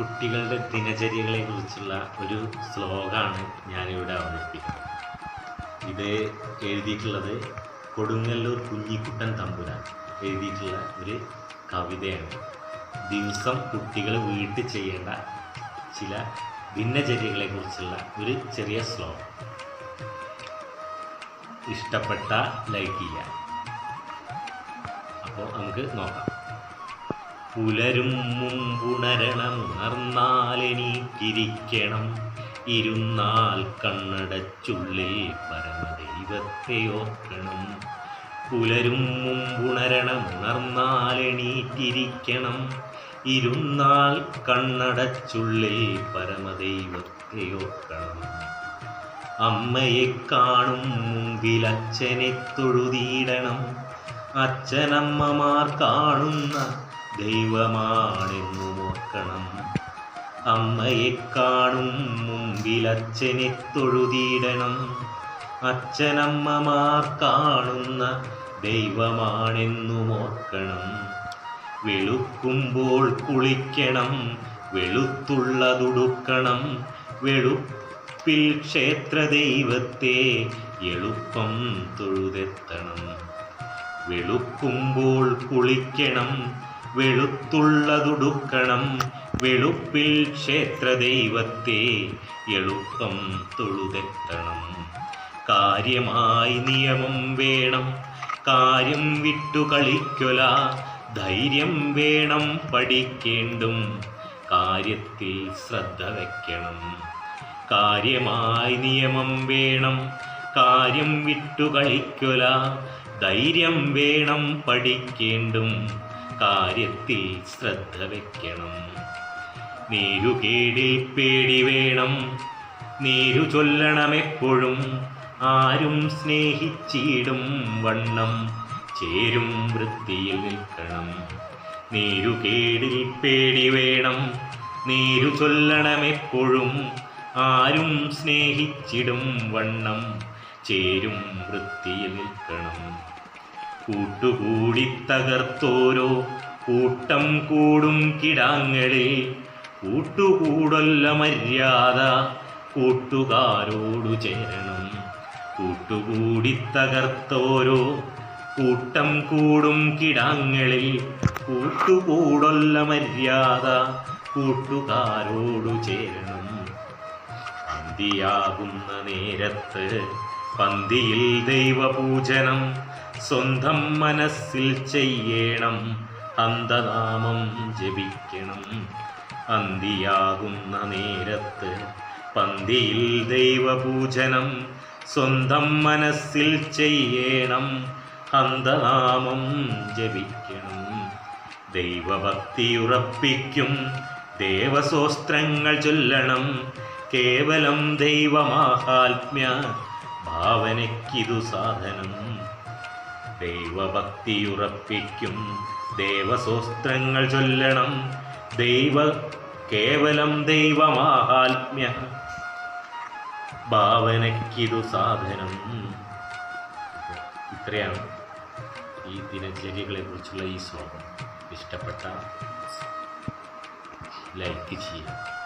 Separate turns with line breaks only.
കുട്ടികളുടെ ദിനചര്യകളെ കുറിച്ചുള്ള ഒരു ശ്ലോകമാണ് ഞാനിവിടെ അവതരിപ്പിക്കുന്നത്. ഇത് എഴുതിയിട്ടുള്ളത് കൊടുങ്ങല്ലൂർ കുഞ്ഞിക്കുട്ടൻ തമ്പുരാൻ എഴുതിയിട്ടുള്ള ഒരു കവിതയാണ്. ദിവസം കുട്ടികൾ വീട്ടിൽ ചെയ്യേണ്ട ചില ഭിന്നചര്യകളെ കുറിച്ചുള്ള ഒരു ചെറിയ ശ്ലോകം. ഇഷ്ടപ്പെട്ട ലൈക്ക് ചെയ്യാം അപ്പോൾ നമുക്ക് നോക്കാം. പുലരും മുമ്പുണരണമുണർന്നാലെനിക്കിരിക്കണം ഇരുന്നാൽ കണ്ണടച്ചുള്ളിൽ പരമദൈവത്തെ ഓർക്കണം. പുലരും മുമ്പുണരണമുണർന്നാലെണീറ്റിരിക്കണം ഇരുന്നാൽ കണ്ണടച്ചുള്ളിൽ പരമദൈവത്തെ ഓർക്കണം. അമ്മയെ കാണും മുമ്പിൽ അച്ഛനെ തൊഴുതിയിടണം. അച്ഛനമ്മമാർ കാണുന്ന ദൈവമാണെന്നു ഓർക്കണം. അമ്മയെ കാണും മുമ്പിൽ അച്ഛനെ തൊഴുതിയിടണം. അച്ഛനമ്മമാർ കാണുന്ന ദൈവമാണെന്നു ഓർക്കണം. വെളുക്കുമ്പോൾ കുളിക്കണം വെളുത്തുള്ളതുടുക്കണം വെളുപ്പിൽ ക്ഷേത്ര ദൈവത്തെ എളുപ്പം തൊഴുതെത്തണം. വെളുക്കുമ്പോൾ കുളിക്കണം വെളുത്തുള്ളതുടുക്കണം വെളുപ്പിൽ ക്ഷേത്ര ദൈവത്തെ എളുപ്പം തൊഴുതെത്തണം. കാര്യമായി നിയമം വേണം. കാര്യം വിട്ടു കളിക്കൊല. ധൈര്യം വേണം പഠിക്കേണ്ടും. കാര്യത്തിൽ ശ്രദ്ധ വയ്ക്കണം കാര്യമായി നിയമം വേണം. കാര്യം വിട്ടു കളിക്കൊല. ധൈര്യം വേണം പഠിക്കേണ്ടും. കാര്യത്തിൽ ശ്രദ്ധ വയ്ക്കണം നീരുകേടിൽ പേടി വേണം. നീരു ചൊല്ലണമെപ്പോഴും ആരും സ്നേഹിച്ചിടും വണ്ണം. ചേരും വൃത്തിയിൽ നിൽക്കണം. നീരുകേടിൽ പേടി വേണം. നീരു ചൊല്ലണമെപ്പോഴും ആരും സ്നേഹിച്ചിടും വണ്ണം. ചേരും വൃത്തിയിൽ നിൽക്കണം. കൂട്ടുകൂടി തകർത്തോരോ? കൂട്ടം കൂടും കിടാങ്ങളിൽ കൂട്ടുകൂടല്ല മര്യാദ. കൂട്ടുകാരോടു ചേരണം. കൂട്ടുകൂടി തകർത്തോരോ? കൂട്ടം കൂടും കിടാങ്ങളിൽ കൂട്ടുകൂടല്ല മര്യാദ. കൂട്ടുകാരോടു ചേരണം. പന്തിയാകുന്ന നേരത്ത് പന്തിയിൽ ദൈവപൂജനം. സ്വന്തം മനസ്സിൽ ചെയ്യണം. അന്തനാമം ജപിക്കണം. അന്തിയാകുന്ന നേരത്ത് പന്തിയിൽ ദൈവപൂജനം. സ്വന്തം മനസ്സിൽ ചെയ്യണം. അന്തനാമം ജപിക്കണം. ദൈവഭക്തി ഉറപ്പിക്കും. ദേവസോസ്ത്രങ്ങൾ ചൊല്ലണം. കേവലം ദൈവമാഹാത്മ്യ ഭാവനയ്ക്കിതു സാധനം. ദൈവഭക്തി ദേവസൂസ്ത്രങ്ങൾ ചൊല്ലണം. ദൈവ കേവലം ദൈവമാഹാത്മ്യ. ഭാവനയ്ക്കിതു സാധനം. ഇത്രയാണ് ഈ ദിനചര്യകളെ കുറിച്ചുള്ള ഈ ശ്ലോകം. ഇഷ്ടപ്പെട്ട ലൈക്ക് ചെയ്യുക.